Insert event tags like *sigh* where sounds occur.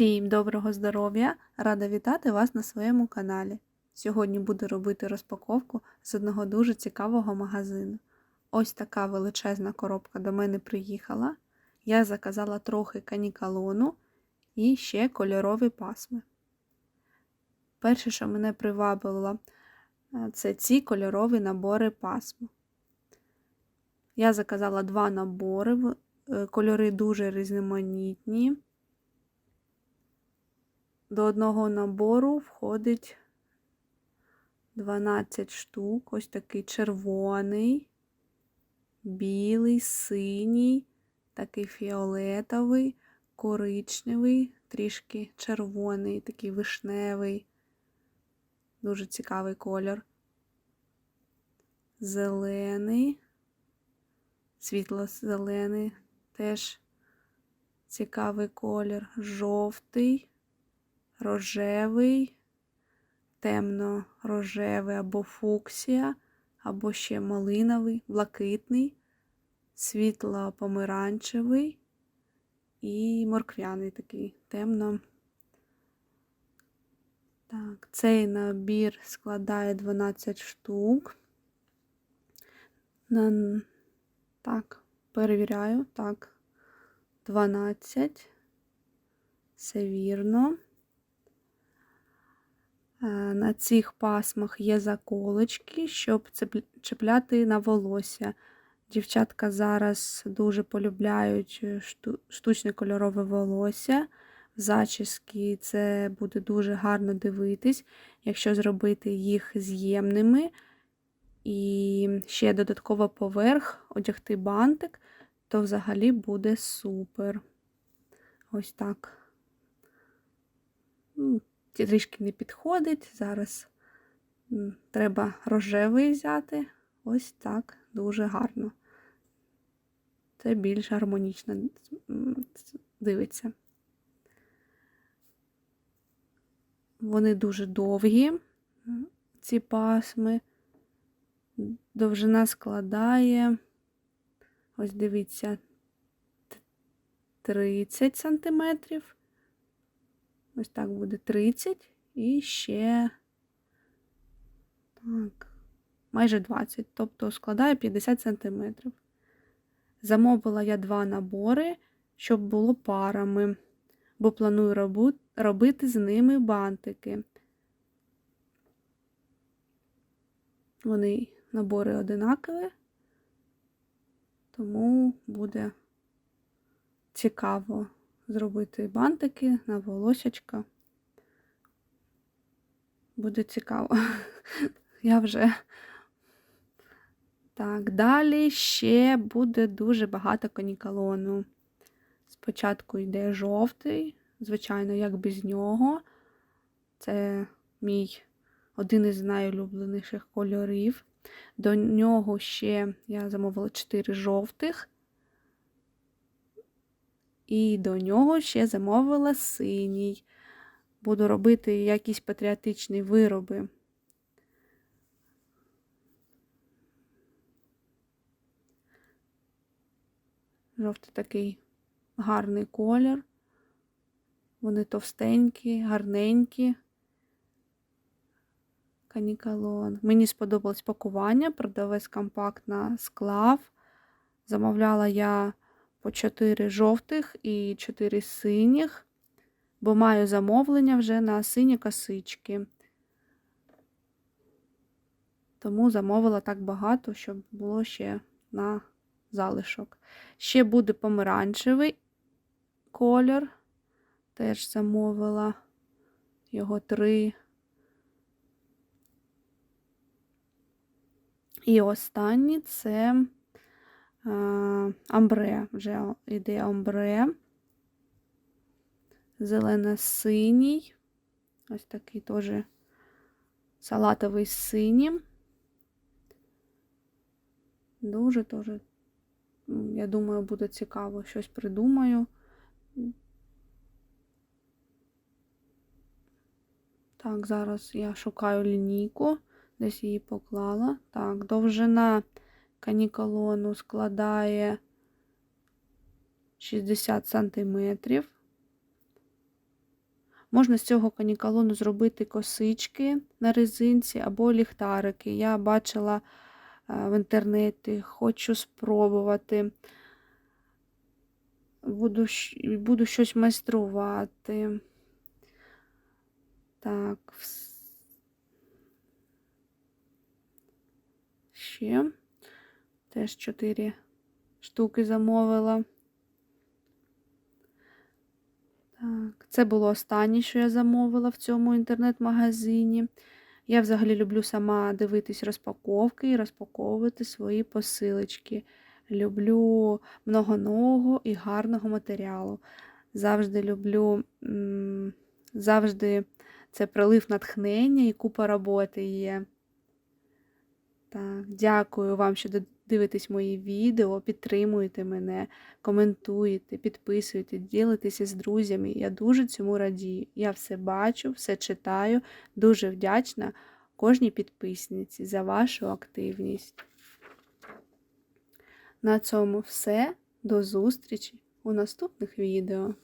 Всім доброго здоров'я! Рада вітати вас на своєму каналі. Сьогодні буду робити розпаковку з одного дуже цікавого магазину. Ось така величезна коробка до мене приїхала. Я заказала трохи канікалону і ще кольорові пасми. Перше, що мене привабило, е, це ці кольорові набори пасм. Я заказала два набори, е, кольори дуже різноманітні. До одного набору входить 12 штук. Ось такий червоний, білий, синій, такий фіолетовий, коричневий, трішки червоний, такий вишневий. Дуже цікавий колір. Зелений, світло-зелений, теж цікавий колір, жовтий рожевий, темно-рожевий або фуксія, або ще малиновий, блакитний, світло-помаранчевий і морквяний такий темно. Так, цей набір складає 12 штук. На... Так, перевіряю. Так, 12. Все вірно. Е, На цих пасмах є заколочки, щоб чіпляти на волосся. Дівчатка зараз дуже полюбляють е, штучне кольорове волосся. Зачіски це буде дуже гарно дивитись, якщо зробити їх з'ємними. І ще додатково поверх одягти бантик, то взагалі буде супер. Ось так. Ну, трішки не підходить. Зараз треба рожевий взяти. Ось так, дуже гарно. Це більш гармонічно дивиться. Вони дуже довгі, ці пасми. Довжина складає, ось дивіться, 30 сантиметрів. Ось так буде 30 і ще так, майже 20, тобто складає 50 сантиметрів. Замовила я два набори, щоб було парами, бо планую робити з ними бантики. Вони набори одинакові, тому буде цікаво зробити бантики на волосячка. Буде цікаво. *laughs* Я вже. Так, далі ще буде дуже багато канікалону. Спочатку йде жовтий, звичайно, як без нього. Це мій один із найулюбленіших кольорів. До нього ще я замовила 4 жовтих. І до нього ще замовила синій. Буду робити якісь патріотичні вироби. Жовтий такий гарний колір. Вони товстенькі, гарненькі. Канікалон. Мені сподобалось пакування, продавець компактна склав. Замовляла я по 4 жовтих і 4 синіх, бо маю замовлення вже на сині косички. Тому замовила так багато, щоб було ще на залишок. Ще буде помаранчевий колір. Теж замовила його три. І останній це амбре. Вже йде амбре. Зелено-синій. Ось такий теж салатовий з синім. Дуже теж, я думаю, буде цікаво. Щось придумаю. Так, зараз я шукаю лінійку, десь її поклала. Так, довжина канікалону складає 60 сантиметрів. Можна з цього канікалону зробити косички на резинці або ліхтарики. Я бачила е, в інтернеті, хочу спробувати. Буду, буду щось майструвати. Так. Ще теж 4 штуки замовила. Так, це було останнє, що я замовила в цьому інтернет-магазині. Я взагалі люблю сама дивитись розпаковки і розпаковувати свої посилочки. Люблю многоного і гарного матеріалу. Завжди люблю, завжди це прилив натхнення і купа роботи є. Так, дякую вам, що дивитесь мої відео, підтримуєте мене, коментуєте, підписуєте, ділитеся з друзями. Я дуже цьому радію. Я все бачу, все читаю. Дуже вдячна кожній підписниці за вашу активність. На цьому все. До зустрічі у наступних відео.